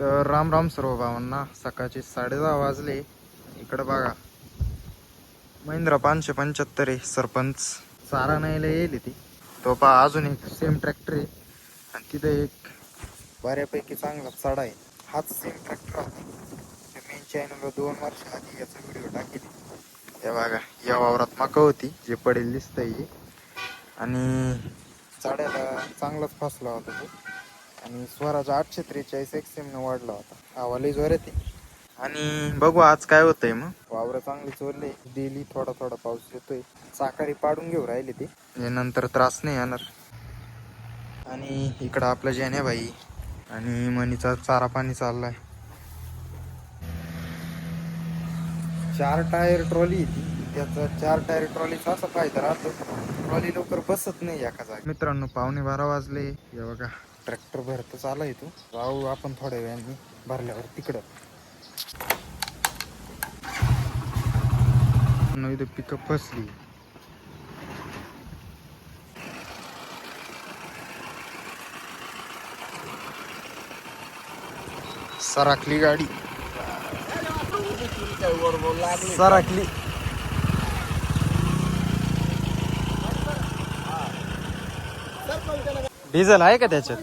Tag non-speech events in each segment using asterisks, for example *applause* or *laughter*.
तर राम राम सर्व भावांना. सकाळचे साडेदहा वाजले. इकडं बघा. महिंद्रा पाचशे पंच्याहत्तर आहे सरपंच. चारा न्यायला येईल ती. तो पहा अजून एक सेम ट्रॅक्टर आहे. आणि तिथं एक बऱ्यापैकी चांगला चाडा आहे. हाच सेम ट्रॅक्टर होता मेन चॅनलवर दोन वर्ष आधी याचा व्हिडिओ टाकेल हे बघा या वावरात मका होती जे पडेल दिसतंय. आणि चाड्याला चांगलाच फसला होता तो. आणि स्वराज आठशे त्रेचाळीस एक्सएम न वाढला होता. आवाला जोर येते आणि बघू आज काय होतंय मग. वावर चांगले चोरले डेली थोडा थोडा पाऊस येतोय. साकारी पाडून घेऊ राहिले ते. म्हणजे नंतर त्रास नाही येणार आणि इकडं आपलं जेने बाई आणि मनीचा चारा पाणी चाललाय. चार टायर ट्रॉली ती. त्याचा चार टायर ट्रॉलीचा असा फायदा राहतो. ट्रॉली लवकर बसत नाही एका जागी. मित्रांनो पावणे बारा वाजले. हे बघा. ट्रॅक्टर भरतच आला तो जाऊ आपण थोड्या वेळाने भरल्यावर तिकडं. न इथं पिकअप फसली. सराकली गाडी. सराकली डिझेल आहे का त्याच्यात?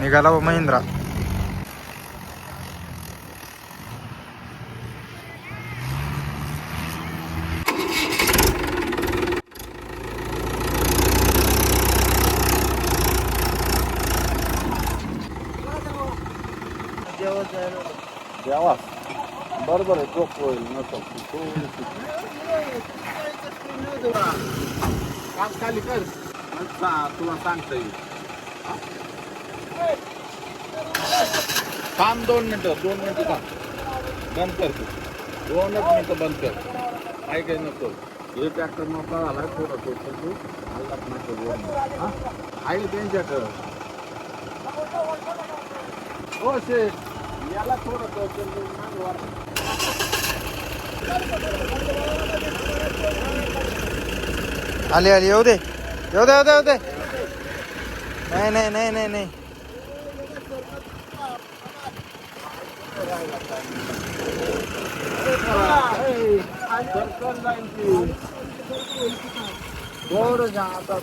निघाला व महिंद्रा. द्यावा बरोबर आहे झोप होईल नको काम खाली कर. तुला सांगता येईल थांब दोन मिनिटं दोन मिनिटं थांब. बंद कर तू. दोनच मिनिटं बंद कर. काय काही नको. हे ट्रॅक्टर मोकळा झाला थोडं थोडं तू. हल्लाच नको दोन हा? आहे त्यांच्याकडं. हो शेठ. याला थोडं. आले आले. येऊ दे. येऊ दे येऊ दे येऊ दे. नाही नाही नाही नाही नाही. आता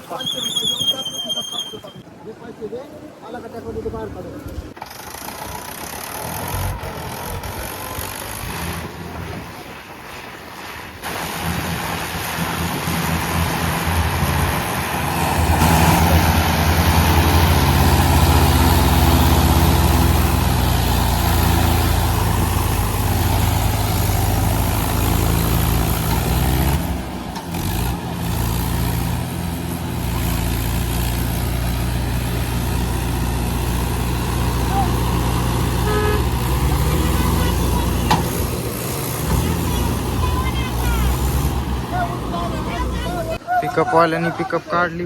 पिकअप पिकअप काढली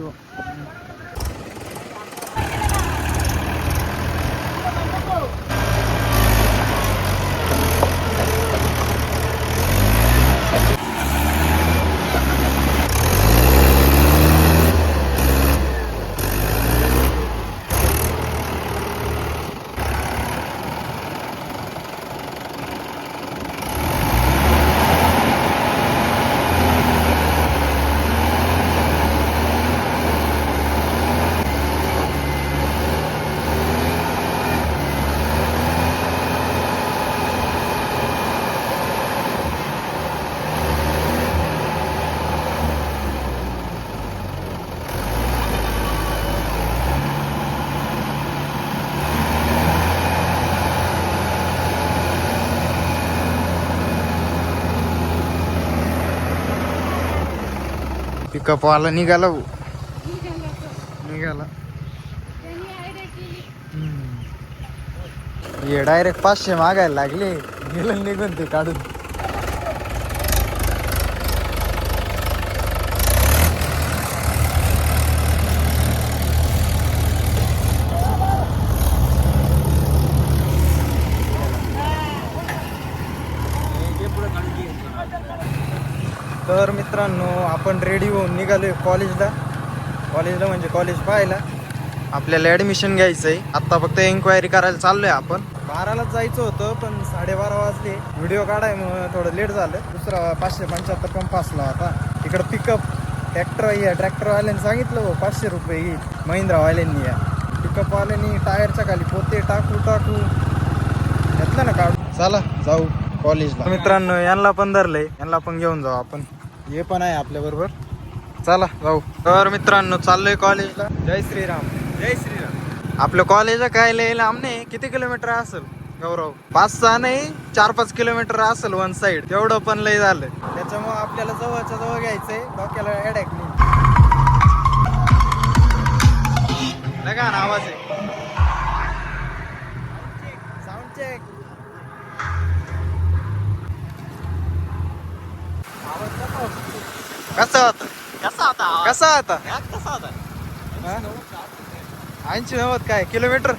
पिकअप वाला निघाला. निघाला हे डायरेक्ट पाचशे मागायला लागले. गेलं निघून ते काढून मित्रांनो आपण रेडी होऊन निघालोय कॉलेजला कॉलेजला म्हणजे कॉलेज पाहायला. आपल्याला ॲडमिशन घ्यायचं आहे आत्ता फक्त एन्क्वायरी करायला चाललोय आपण. बारालाच जायचं होतं पण साडेबारा वाजले. व्हिडिओ काढाय मग थोडं लेट झालं. दुसरा पाचशे पंच्याहत्तर पंप असला होता इकडं पिकअप ट्रॅक्टर या ट्रॅक्टरवाल्यांनी सांगितलं हो पाचशे रुपये येईल महिंद्रावाल्यांनी या. पिकअपवाल्यांनी टायरच्या खाली पोते टाकू टाकू. घेतलं ना काढू चला जाऊ कॉलेजला मित्रांनो यांना पण धरलंय. यांना पण घेऊन जाऊ आपण. हे पण आहे आपल्या बरोबर. चला जाऊ. तर मित्रांनो चाललोय कॉलेजला जय श्रीराम. जय श्रीराम. आपलं कॉलेज काय लांब नाही. किती किलोमीटर असेल? गौरव. पाच सहा नाही चार पाच किलोमीटर असेल वन साइड तेवढं पण लय झालं. त्याच्यामुळे आपल्याला जवळच्या जवळ घ्यायचंय. डोक्याला अडॅक नाही. आवाज आहे. कसा होता? ऐंशी नव्वद काय? किलोमीटर?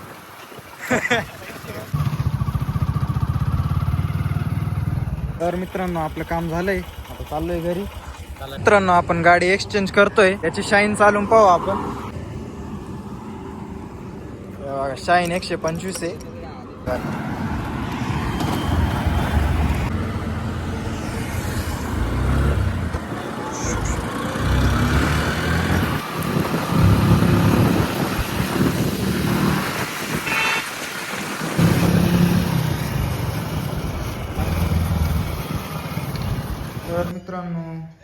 तर मित्रांनो आपलं काम झालंय. आता चाललोय घरी. मित्रांनो आपण गाडी एक्सचेंज करतोय. त्याची शाईन चालून पाहू आपण. शाईन एकशे पंचवीस आहे. तर मित्रांनो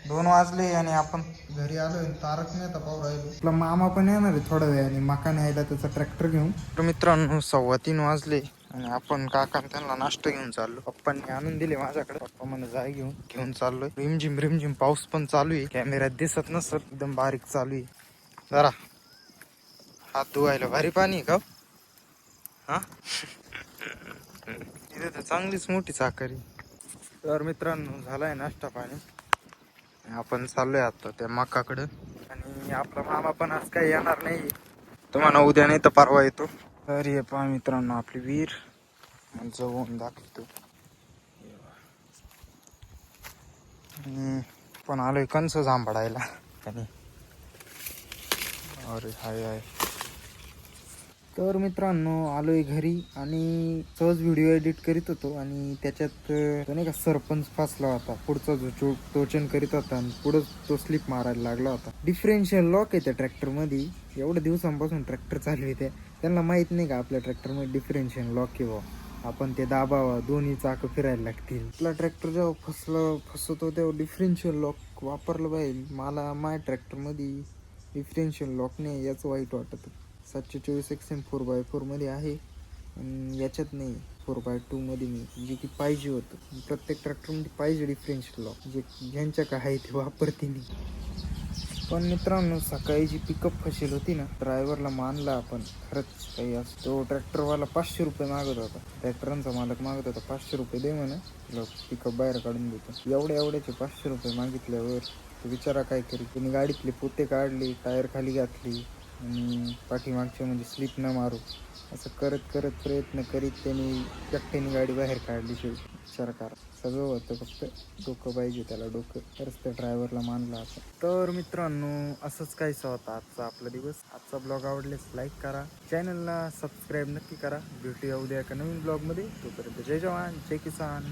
दोन वाजले आणि आपण घरी आलोय तारक मेहता पाहू राहिलो. आपला मामा पण येणार आहे थोड्या वेळाने मकान न्यायला त्याचा ट्रॅक्टर घेऊन. तर मित्रांनो सव्वा तीन वाजले आणि आपण काका त्यांना नाश्ता घेऊन चाललो. पप्पांनी आणून दिले माझ्याकडे. पप्पा म्हणे जाय घेऊन. घेऊन चाललोय. रिमझिम रिमझिम पाऊस पण चालू आहे. कॅमेऱ्यात दिसत नसत एकदम बारीक चालू आहे. जरा हात धुवायला भारी पाणी आहे का हो? हा? *laughs* इथे तर चांगलीच मोठी चाकरी तर मित्रांनो झालाय नाश्ता पाणी. आपण चाललोय आता त्या मकाकडं. आणि आपला मामा पण आज काही येणार नाही. तुम्हाला उद्या नाही तर परवा येतो. तर ये पहा मित्रांनो आपली वीर जवळून दाखवतो. पण आलोय कंस जांभळायला आणि अरे हाय हाय. तर मित्रांनो आलोय घरी आणि सहज व्हिडिओ एडिट करीत होतो आणि त्याच्यात नाही का सरपंच फसला होता. पुढचा जो चो टोचन करीत होता आणि पुढं तो स्लिप मारायला लागला होता. डिफरेन्शियल लॉक आहे त्या ट्रॅक्टरमध्ये एवढ्या दिवसांपासून ट्रॅक्टर चालू आहे त्यांना माहीत नाही का आपल्या ट्रॅक्टरमध्ये डिफरेन्शियल लॉक आहे आपण ते दाबावा दोन्ही चाक फिरायला लागतील. आपला ट्रॅक्टर जेव्हा फसलं फसवतो तेव्हा डिफरेन्शियल लॉक वापरलं पाहिजे. मला माझ्या ट्रॅक्टरमध्ये डिफरेन्शियल लॉक नाही याचं वाईट वाटत. सातशे चोवीस एक्स एम फोर बाय फोरमध्ये आहे. याच्यात नाही फोर बाय टूमध्ये नाही. जे की पाहिजे होतं. प्रत्येक ट्रॅक्टरमध्ये पाहिजे डिफरेन्शियल लॉक जे ज्यांच्या काय आहे ते वापरते नाही पण मित्रांनो सकाळी जी पिकअप फसेल होती ना ड्रायव्हरला मानला आपण. खरंच काही असं. तो ट्रॅक्टरवाला पाचशे रुपये मागत होता. ट्रॅक्टरांचा मालक मागत होता. पाचशे रुपये दे म्हणा. पिकअप बाहेर काढून देतो. एवढ्या एवढ्याचे पाचशे रुपये मागितल्यावर तो बिचारा काय करी तुम्ही गाडीतले पोते काढले टायर खाली घातली. आणि पाठीमागचे म्हणजे स्लिप न मारू असं करत करत प्रयत्न करीत त्यांनी एकट्याने गाडी बाहेर काढली शेवटी. सरकार सगळं होतं फक्त डोकं पाहिजे त्याला डोकं. तरच त्या ड्रायव्हरला मानला असं. तर मित्रांनो असंच काहीसा होता आजचा आपला दिवस. आजचा ब्लॉग आवडल्यास लाईक करा. चॅनलला सबस्क्राईब नक्की करा. भेटूया उद्या एका नवीन ब्लॉगमध्ये तोपर्यंत जय जवान जय किसान.